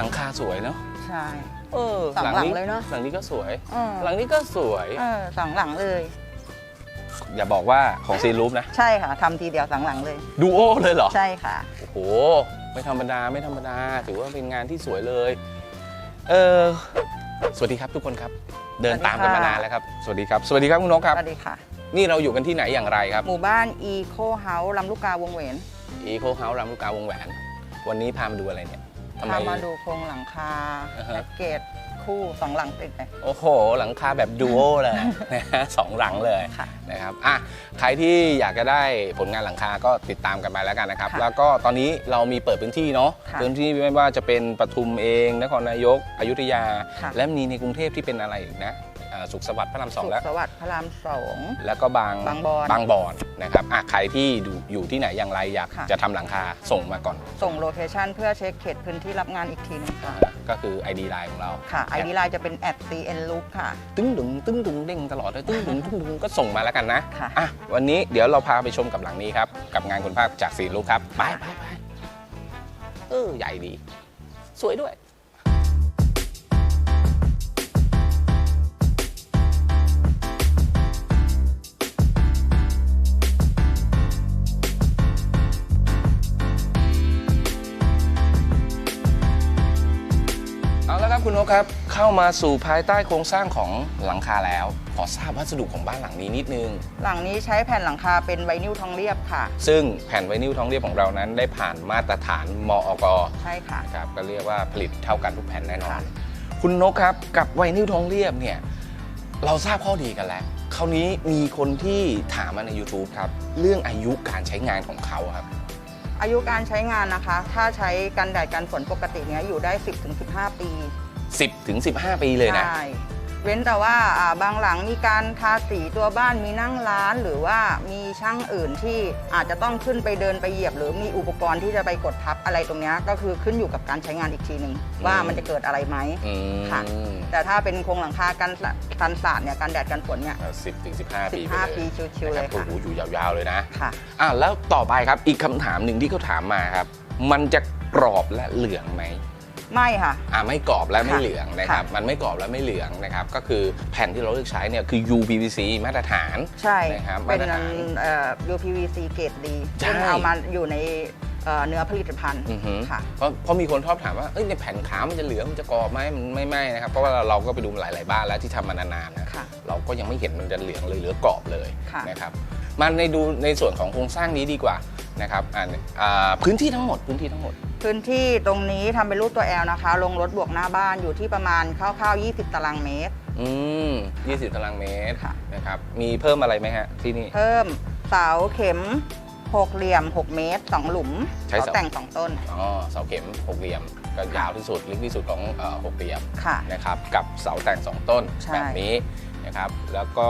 หลังคาสวยเนาะใช่ เออสองหลังเลยเนอะ หลังนี้ก็สวย เออหลังนี้ก็สวย เออสองหลังเลย อย่าบอกว่าของซีรูปนะ ใช่ค่ะทำทีเดียวสองหลังเลย ดูโอเลยเหรอ ใช่ค่ะ โอ้โห ไม่ธรรมดาไม่ธรรมดา ถือว่าเป็นงานที่สวยเลย เออสวัสดีครับทุกคนครับ เดินตามกันมานานแล้วครับ สวัสดีครับ สวัสดีครับคุณนกครับ สวัสดีค่ะ นี่เราอยู่กันที่ไหนอย่างไรครับ หมู่บ้าน Eco House ลำลูกกาวงเวงอีโคเฮาส์รามลูกกาวงแหวน วันนี้พามาดูอะไรเนี่ย ทำไม พามาดูโครงหลังคาอ่าฮะ แพ็กเกจคู่สองหลังติดเลย โอ้โห หลังคาแบบดูโอเลยนะฮะสองหลังเลยค่ะนะครับอะใครที่อยากจะได้ผลงานหลังคาก็ติดตามกันไปแล้วกันนะครับ ค่ะแล้วก็ตอนนี้เรามีเปิดพื้นที่เนาะค่ะพื้นที่ไม่ว่าจะเป็นปทุมเอง นครนายกอยุธยา ค่ะ และมีในกรุงเทพที่เป็นอะไรอีกนะ อ่าสุขสวัสดิ์พระรามสองสุขแล้ว สวัสดิ์พระรามสอง แล้วก็บางบางบอนบางบอนนะครับอะใครที่ดูอยู่ที่ไหนอย่างไรอยากค่ะ จะทำหลังคาส่งมาก่อน ส่งโลเคชันเพื่อเช็คเขตพื้นที่รับงานอีกทีหนึงค่ะอะก็คือ ID ไลน์ของเราค่ะไอดีไลน์จะเป็น at cn loop ค่ะ ตึ้งดึงตึ้งดึงเด้งตลอดเลยตึ้งดึงตึ้งดึงก็ส่งมาแล้วกันนะค่ะ อะวันนี้เดี๋ยวเราพาไปชมกับหลังนี้ครับ กับงานคุณภาคจากสีลูกครับ ไปไปไปเออใหญ่ดี สวยด้วย ครับคุณนกครับ เข้ามาสู่ภายใต้โครงสร้างของหลังคาแล้ว ขอทราบวัสดุของบ้านหลังนี้นิดนึง หลังนี้ใช้แผ่นหลังคาเป็นไวนิลทองเรียบค่ะ ซึ่งแผ่นไวนิลท้องเรียบของเรานั้นได้ผ่านมาตรฐานมอกใช่ค่ะนะครับก็เรียกว่าผลิตเท่ากันทุกแผ่นแน่นอนค่ะคุณนกครับกับไวนิลท้องเรียบเนี่ยเราทราบข้อดีกันแล้วคราวนี้มีคนที่ถามมาใน YouTube ครับ เรื่องอายุการใช้งานของเขาครับ อายุการใช้งานนะคะ ถ้าใช้กันแดดกันฝนปกติเนี้ยอยู่ได้ 10-15 ปี 10ถึง15 ปีเลยนะ ใช่เว้นแต่ว่าอ่าบางหลังมีการทาสีตัวบ้านมีนั่งร้าน หรือว่ามีช่างอื่นที่อาจจะต้องขึ้นไปเดินไปเหยียบ หรือมีอุปกรณ์ที่จะไปกดทับอะไรตรงเนี้ยก็คือขึ้นอยู่กับการใช้งานอีกทีหนึ่งว่ามันจะเกิดอะไรไหม อืมค่ะ แต่ถ้าเป็นโครงหลังคากันสะกันสาดเนี่ยกันแดดกันฝนเนี่ย สิบถึงสิบห้าปีไป15เลยปีชิวๆนะเลครับยโอ้ค่ะโหอยู่ยาวๆเลยนะ ค่ะ อะแล้วต่อไปครับอีกคำถามหนึ่งที่เขาถามมาครับ มันจะกรอบและเหลืองไหม ไม่ค่ะ อ่าไม่กรอบและไม่ค่ะเหลืองนะครับ มันไม่กรอบและไม่เหลืองนะครับ ก็คือแผ่นที่เราเลือกใช้เนี่ยคือ UPVC มาตรฐาน ใช่นะครับเป็นมาตรฐานเอ่อ UPVC เกรดดีใช่ซึ่งเอามาอยู่ในเอ่อเนื้อผลิตภัณฑ์อือฮึค่ะเพราะเพราะมีคนชอบถามว่าเอ้ยในแผ่นขาวมันจะเหลืองมันจะกรอบไหมมันไม่ไม่นะครับ เพราะว่าเราก็ไปดูมาหลาย ๆ บ้านแล้วที่ทำมานานๆนะค่ะเราก็ยังไม่เห็นมันจะเหลืองเลยเหลือกรอบเลยค่ะนะครับมาในดูในส่วนของโครงสร้างนี้ดีกว่านะครับอ่าอ่าพื้นที่ทั้งหมดพื้นที่ทั้งหมด พื้นที่ตรงนี้ทำเป็นรูปตัว L นะคะลงรถบวกหน้าบ้านอยู่ที่ประมาณคร่าวๆ20 ตารางเมตร อืม20 ตารางเมตรค่ะ นะครับ มีเพิ่มอะไรไหมฮะที่นี่ เพิ่มเสาเข็มหกเหลี่ยม 6 เมตร 2 หลุมใช้เสา เสาแต่ง 2 ต้นอ๋อเสาเข็มหกเหลี่ยมก็ยาวที่สุดลึกที่สุดของเอ่อหกเหลี่ยมค่ะ นะครับ กับเสาแต่ง2ต้นใช่ แบบนี้นะครับ แล้วก็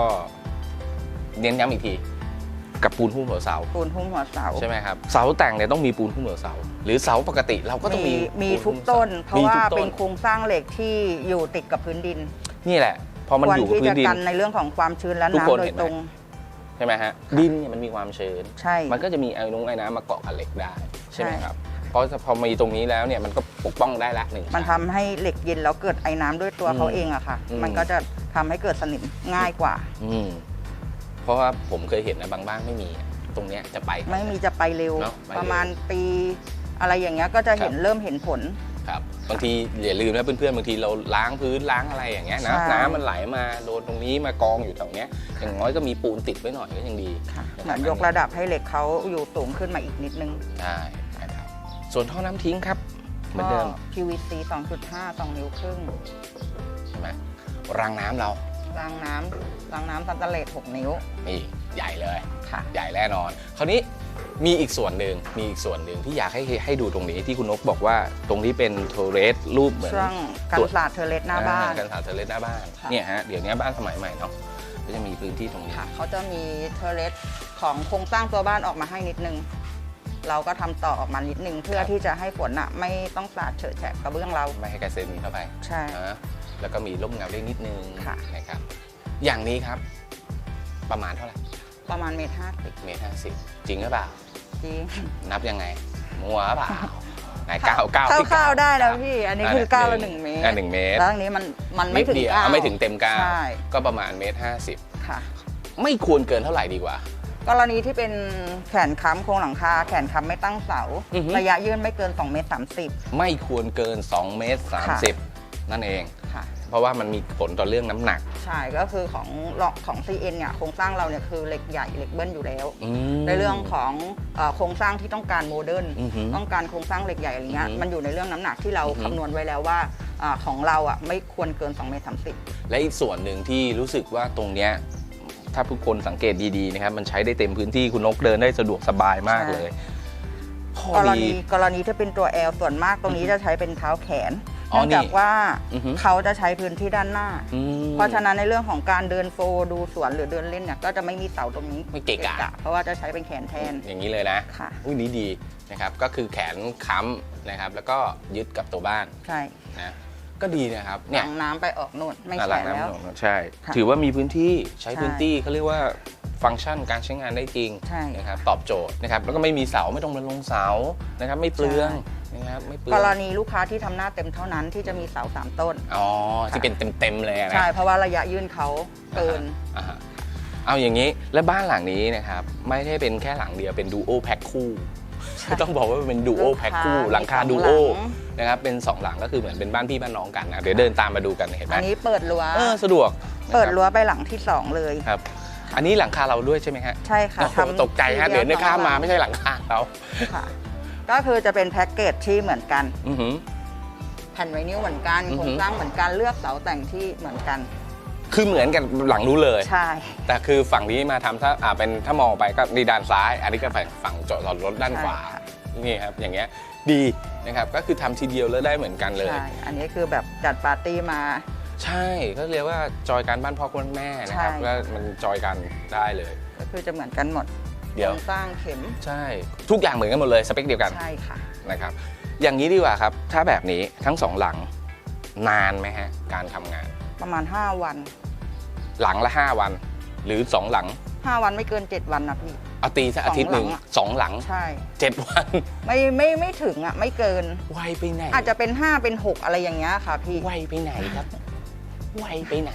เน้นย้ำอีกที กับปูนหุ้มหัวเสา ปูนหุ้มหัวเสาใช่ไหมครับเสาแต่งเนี่ยต้องมีปูนหุ้มหัวเสา หรือเสาปกติเราก็ต้องมีมีปูทุกหุ้มต้นสเพราะมีว่าทุกเป็นโครงสร้างเหล็กที่อยู่ติดกับพื้นดิน นี่แหละ พอมันควรอยู่กับที่พื้จะนดินกันในเรื่องของความชื้นและทุกคนน้ำโดเห็ยนไหมตรงใช่ไหมฮะดินเนี่ยมันมีความชื้นใช่มันก็จะมีไอ้นุ้งไอ้น้ำมาเกาะกับเหล็กได้ใช่ไหมใช่ครับเพราะพอมีตรงนี้แล้วเนี่ยมันก็ปกป้องได้ละหนึ่งมันทำให้เหล็กเย็นแล้วเกิดไอ้น้ำด้วยตัวอืมเขาเองอะค่ะอืมมันก็จะทำให้เกิดสนิมง่ายกว่า อืม เพราะว่าผมเคยเห็นนะบางบ้านไม่มีอะตรงเนี้ยจะไปก่อนไม่มีจะไปเร็ว เนอะไปเร็วประมาณปีอะไรอย่างเงี้ยก็จะเห็นครับ เริ่มเห็นผล ครับบางทีอย่าลืมนะเพื่อนๆบางทีเราล้างพื้นล้างอะไรอย่างเงี้ยนะใช่ น้ำมันไหลมาโดนตรงนี้มากองอยู่แถวเนี้ยอย่างน้อยก็มีปูนติดไว้หน่อยก็ยังดี ค่ะนะครับเหมือนยกระดับให้เหล็กเขาอยู่สูงขึ้นมาอีกนิดนึงใช่นะครับส่วนท่อน้ำทิ้งครับ เหมือนเดิมก็ PVC 2.5 2 นิ้วครึ่ง ใช่ไหมรางน้ำเรา รางน้ำรางน้ำซันเตเลต6นิ้ว นี่ใหญ่เลย ค่ะ ใหญ่แน่นอน คราวนี้มีอีกส่วนหนึ่งมีอีกส่วนหนึ่งที่อยากให้ให้ดูตรงนี้ที่คุณนกบอกว่าตรงที่เป็นโทเรสรูปเหมือน ช่วงกันศาสตร์เทอร์เลสหน้าบ้าน อ่กันสาดเทเลสหน้าบ้านค่ะ เนี่ยฮะเดี๋ยวนี้บ้านสมัยใหม่เนาะก็จะมีพื้นที่ตรงนี้ ค่ะเขาจะมีเทอร์เลสของโครงสร้างตัวบ้านออกมาให้นิดนึง เราก็ทำต่อออกมานิดนึง เพื่อครับ ที่จะให้ฝนอะไม่ต้องสาดเฉอะแฉะกระเบื้องเรา ไม่ให้กระเซ็นเข้าไปใช่ นะ แล้วก็มีร่มเงาได้นิดนึงค่ะ นะครับ อย่างนี้ครับ ประมาณเท่าไหร่ประมาณเมตรห้าสิบเมตรห้าสิบจริงหรือเปล่า จริงนับยังไง มัวหรือเปล่าไหนเก้าเก้าที่คร่าวๆได้แล้วเก้าพี่ อันนี้คือก้าวละหนึ่งเมตรอะหนึ่งเมตรแล้วอันนี้มันมันไม่ถึงนิดเดียวเก้าอะไม่ถึงเต็มเก้าใช่ ก็ประมาณเมตรห้าสิบค่ะ ไม่ควรเกินเท่าไหร่ดีกว่า กรณีที่เป็นแขนค้ำโครงหลังคา แขนค้ำไม่ตั้งเสา อือฮึ ระยะยื่นไม่เกิน2เมตร30 ไม่ควรเกิน2เมตร30 นั่นเอง ค่ะ เพราะว่ามันมีผลต่อเรื่องน้ำหนัก ใช่ก็คือของของ CN เนี่ยโครงสร้างเราเนี่ยคือเหล็กใหญ่เหล็กเบิ้ลอยู่แล้ว อืม ในเรื่องของเอ่อโครงสร้างที่ต้องการโมเดิร์นอือฮึต้องการโครงสร้างเหล็กใหญ่อะไรเงี้ยอือฮึมันอยู่ในเรื่องน้ำหนักที่เราอือฮึคำนวณไว้แล้วว่าอาของเราอะไม่ควรเกิน2เมตร30 และอีกส่วนหนึ่งที่รู้สึกว่าตรงเนี้ยถ้าทุกคนสังเกตดีๆนะครับมันใช้ได้เต็มพื้นที่คุณนกเดินได้สะดวกสบายมากใช่เลยข้อกรดี ณีกรณีที่เป็นตัว L ส่วนมากตรงนี้จะใช้เป็นเท้าแขนอ๋อ เนื่องจากนี่ว่าอือฮึ เขาจะใช้พื้นที่ด้านหน้า อืม เพราะฉะนั้นในเรื่องของการเดินโฟร์ดูสวนหรือเดินเล่นเนี่ยก็จะไม่มีเสาตรงนี้ไม่เกะกะ เพราะว่าจะใช้เป็นแขนแทน อย่างนี้เลยนะค่ะ อุ้ยนี้ดีนะครับก็คือแขนค้ำนะครับแล้วก็ยึดกับตัวบ้านใช่นะก็ดีนะครับหเนี่ยลังน้ำไปออกนู่นไม่อ่าหแฉลังแล้วน้ำหนองใช่ ค่ะถือว่ามีพื้นที่ใช้ใช่พื้นที่เขาเรียกว่าฟังก์ชันการใช้งานได้จริงใช่นะครับตอบโจทย์นะครับแล้วก็ไม่มีเสาไม่ต้องมาลงเสานะครับไม่เปลืองใช่ นะครับไม่เปลืกองรณีลูกค้าที่ทำหน้าเต็มเท่านั้นที่จะมีเสาสามต้น อ๋อที่เป็นเต็มๆเลยนะใช่เพราะว่าระยะยื่นเขาเกิน อ่าฮะเอาอย่างนี้แล้วบ้านหลังนี้นะครับไม่ได้เป็นแค่หลังเดียวเป็นดูโอแพ็คคู่ ใช่ต้องบอกว่าเป็นดูโอลูกแพ็คค้าคู่ หลังคามีดูสองโอหลัง นะครับเป็นสองหลังก็คือเหมือนเป็นบ้านพี่บ้านน้องกันนะเดี๋ยวเดินตามมาดูกันเห็นไหมอันนี้เปิดรั้วเออสะดวกนะครับเปิดรั้วไปหลังที่สองเลย ครับ อันนี้หลังคาเราด้วยใช่ไหมฮะใช่ค่ะโอ้โหทำตกใจฮะทีเดี๋ยวนึกข้ามมาสองหลังไม่ใช่หลังคาเรา ค่ะ ก็คือจะเป็นแพ็กเกจที่เหมือนกัน อือหือ แผ่นไวนิลเหมือนกันอือหือ โครงสร้างเหมือนกันเลือกเสาแต่งที่เหมือนกัน คือเหมือนกันหลังนู้นเลย ใช่ แต่คือฝั่งนี้มาทำถ้าอ่าเป็นถ้ามองไปก็ดีด้านซ้าย อันนี้ก็ฝั่งฝั่งจอดรถด้านขวาใช่ค่ะ นี่ครับอย่างเงี้ยดีนะครับก็คือทำทีเดียวแล้วได้เหมือนกันเลย ใช่ อันนี้คือแบบจัดปาร์ตี้มา ใช่ก็เรียกว่าจอยกันบ้านพ่อคุณแม่นะครับใช่ แล้วมันจอยกันได้เลย ก็คือจะเหมือนกันหมด เดี๋ยวโครงสร้างเข็มใช่ ทุกอย่างเหมือนกันหมดเลยสเปคเดียวกันใช่ค่ะนะครับอย่างนี้ดีกว่าครับ ถ้าแบบนี้ทั้งสองหลังนานไหมฮะการทำงาน ประมาณ 5 วัน หลังละ 5 วัน หรือ 2 หลัง 5 วันไม่เกิน 7 วันนะพี่เอาตีสักอาทิตย์หนึ่งสองหลังอะสองหลังใช่เจ็ดวัน ไม่ไม่ไม่ถึงอะไม่เกินไวไปไหน อาจจะเป็น 5 เป็น 6 อะไรอย่างเงี้ยค่ะพี่ไวไปไหนครับไวไปไหน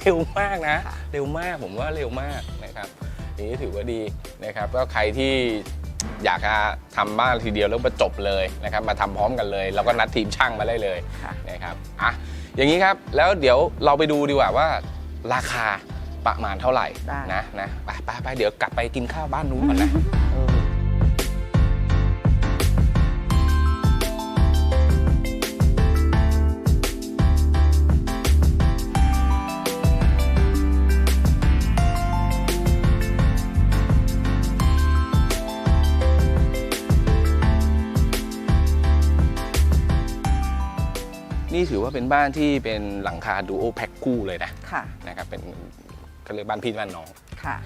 เร็วมากนะค่ะเร็วมากผมว่าเร็วมากนะครับ อย่างนี้ถือว่าดีนะครับ ก็ใครที่อยากจะทำบ้านทีเดียวแล้วมาจบเลยนะครับ มาทำพร้อมกันเลย แล้วก็นัดทีมช่างมาได้เลยค่ะ นะครับอะอย่างนี้ครับแล้วเดี๋ยวเราไปดูดีกว่าว่า ราคาประมาณเท่าไหร่ได้ นะนะไปไปไปเดี๋ยวกลับไปกินข้าวบ้านนู้นก่อนนะ นี่ถือว่าเป็นบ้านที่เป็นหลังคาดูโอแพ็คคู่เลยนะค่ะนะครับเป็นก็เรียกบ้านพี่บ้านน้องค่ะ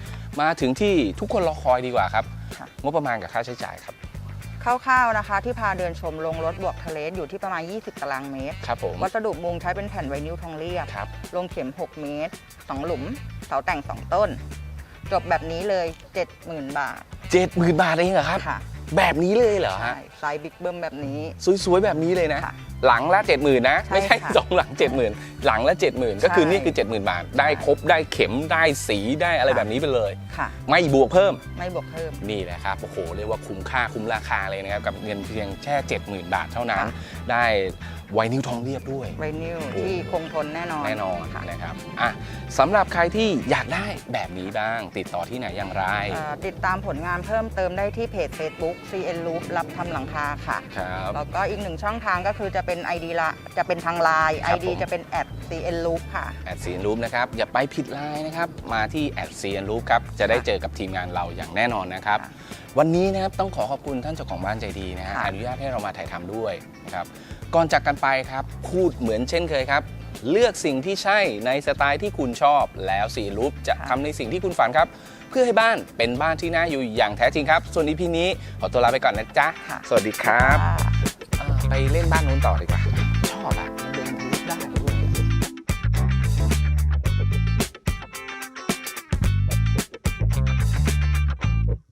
มาถึงที่ทุกคนรอคอยดีกว่าครับค่ะงบประมาณกับค่าใช้จ่ายครับคร่าวๆนะคะ ที่พาเดินชมลงรถบวกทะเลสอยู่ที่ประมาณ 20 ตารางเมตร ครับผมวัสดุมุงใช้เป็นแผ่นไวนิลทองเรียบครับลงเข็ม 6 เมตร 2 หลุม เสาแต่ง 2 ต้น จบแบบนี้เลย 70,000 บาทเจ็ดหมื่นบาทเองเหรอครับค่ะ แบบนี้เลยเหรอใช่ฮะไซส์บิ๊กเบิ้มแบบนี้ สวยๆ แบบนี้เลยนะ ค่ะหลังละเจ็ดหมื่นนะ ใช่ไม่ใช่ค่ะสองหลังเจ็ดหมื่นหลังละเจ็ดหมื่นก็คือใช่นี่คือเจ็ดหมื่นบาท ได้ครบได้เข็มได้สีได้อะไรค่ะ แบบนี้ไปเลย ค่ะ ไม่บวกเพิ่มไม่บวกเพิ่ม นี่แหละครับโอ้โหเรียกว่าคุ้มค่าคุ้มราคาเลยนะครับ กับเงินเพียงแค่70,000 บาทเท่านั้น ค่ะ ได้ ไวนิวทองเรียบด้วย ไวนิลโอ้ที่คงทนแน่นอนแน่นอนค่ะนะครับอะสำหรับใครที่อยากได้แบบนี้บ้าง ติดต่อที่ไหนอย่างไร เอ่อติดตามผลงานเพิ่มเติมได้ที่เพจ Facebook CN Loop รับทำหลังคาค่ะ ครับ แล้วก็อีกหนึ่งช่องทางก็คือจะเป็น ID ละจะเป็นทางไลน์ ครับ ID ผม จะเป็น CN Loop ค่ะ แอดซีนรูปนะครับ อย่าไปผิดไลน์นะครับ มาที่แอดซีนรูปครับ จะได้เจอกับทีมงานเราอย่างแน่นอนนะครับ ค่ะวันนี้นะครับต้องขอขอบคุณท่านเจ้าของบ้านใจดีนะฮะค่ะ อนุญาตให้เรามาถ่ายทำด้วยนะครับ ก่อนจากกันไปครับ พูดเหมือนเช่นเคยครับ เลือกสิ่งที่ใช่ในสไตล์ที่คุณชอบ แล้วซีรูปจะทำในสิ่งที่คุณฝันครับ เพื่อให้บ้านเป็นบ้านที่น่าอยู่อย่างแท้จริงครับ ส่วนอีพีนี้ขอตัวลาไปก่อนนะจ๊ะค่ะสวัสดีครับค่ะเอ่อไปเล่นบ้านนู้นต่อดีกว่าชอบอะ